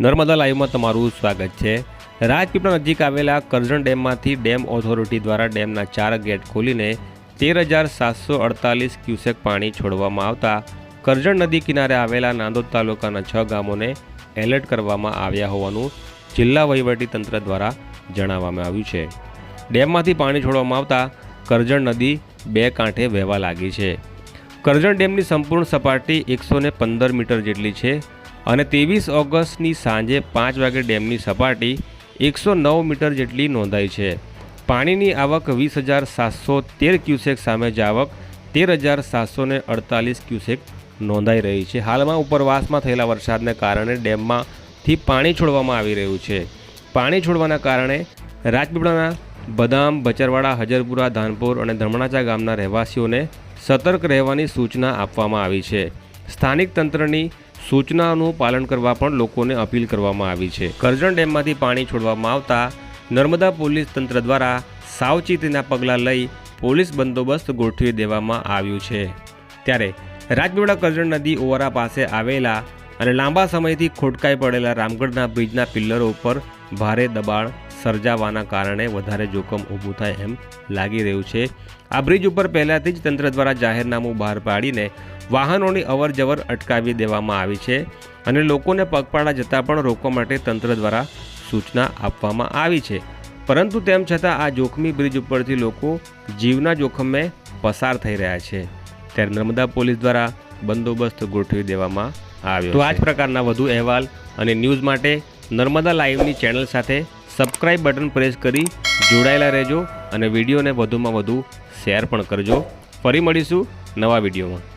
નર્મદા લાઈવમાં તમારું સ્વાગત છે. રાજપીપળા નજીક આવેલા કરજણ ડેમમાંથી ડેમ ઓથોરિટી દ્વારા ડેમના ચાર ગેટ ખોલીને તેર હજાર સાતસો અડતાલીસ ક્યુસેક પાણી છોડવામાં આવતા કરજણ નદી કિનારે આવેલા નાંદોદ તાલુકાના છ ગામોને એલર્ટ કરવામાં આવ્યા હોવાનું જિલ્લા તંત્ર દ્વારા જણાવવામાં આવ્યું છે. ડેમમાંથી પાણી છોડવામાં આવતા કરજણ નદી બે કાંઠે વહેવા લાગી છે. કરજણ ડેમની સંપૂર્ણ સપાટી એકસો પંદર મીટર જેટલી છે. અને ત્રેવીસ ઓગસ્ટની સાંજે પાંચ વાગે ડેમની સપાટી એકસો નવ મીટર જેટલી નોંધાઈ છે. પાણીની આવક વીસ હજાર સાતસો તેર ક્યુસેક સામે જ આવક તેર હજાર સાતસો અડતાલીસ ક્યુસેક નોંધાઈ રહી છે. હાલમાં ઉપરવાસમાં થયેલા વરસાદને કારણે ડેમમાંથી પાણી છોડવામાં આવી રહ્યું છે. પાણી છોડવાના કારણે રાજપીપળાના બદામ, બચરવાડા, હજરપુરા, ધાનપુર અને ધર્મણાચા ગામના રહેવાસીઓને સતર્ક રહેવાની સૂચના આપવામાં આવી છે. સ્થાનિક તંત્રની સૂચનાનું પાલન કરવા પણ લોકોને અપીલ કરવામાં આવી છે. કરજણ ડેમમાંથી પાણી છોડવામાં આવતા નર્મદા પોલીસ તંત્ર દ્વારા સાવચેતીના પગલાં લઈ પોલીસ બંદોબસ્ત ગોઠવી દેવામાં આવ્યું છે. ત્યારે રાજપીપળા કરજણ નદી ઓવરા પાસે આવેલા અને લાંબા સમયથી ખોટકાઈ પડેલા રામગઢના બ્રિજના પિલ્લરો ઉપર ભારે દબાણ સર્જાવાના કારણે વધારે જોખમ ઊભું થાય એમ લાગી રહ્યું છે. આ બ્રિજ ઉપર પહેલાંથી જ તંત્ર દ્વારા જાહેરનામું બહાર પાડીને વાહનોની અવર જવર અટકાવી દેવામાં આવી છે અને લોકોને પગપાળા જતાં પણ રોકવા માટે તંત્ર દ્વારા સૂચના આપવામાં આવી છે. પરંતુ તેમ છતાં આ જોખમી બ્રિજ ઉપરથી લોકો જીવના જોખમે પસાર થઈ રહ્યા છે. ત્યારે નર્મદા પોલીસ દ્વારા બંદોબસ્ત ગોઠવી દેવામાં આવ્યો તો આ જ પ્રકારના વધુ અહેવાલ અને ન્યૂઝ માટે નર્મદા લાઈવની ચેનલ સાથે સબસ્ક્રાઇબ બટન પ્રેસ કરી જોડાયેલા રહેજો અને વિડીયોને વધુમાં વધુ શેર પણ કરજો. ફરી મળીશું નવા વિડીયોમાં.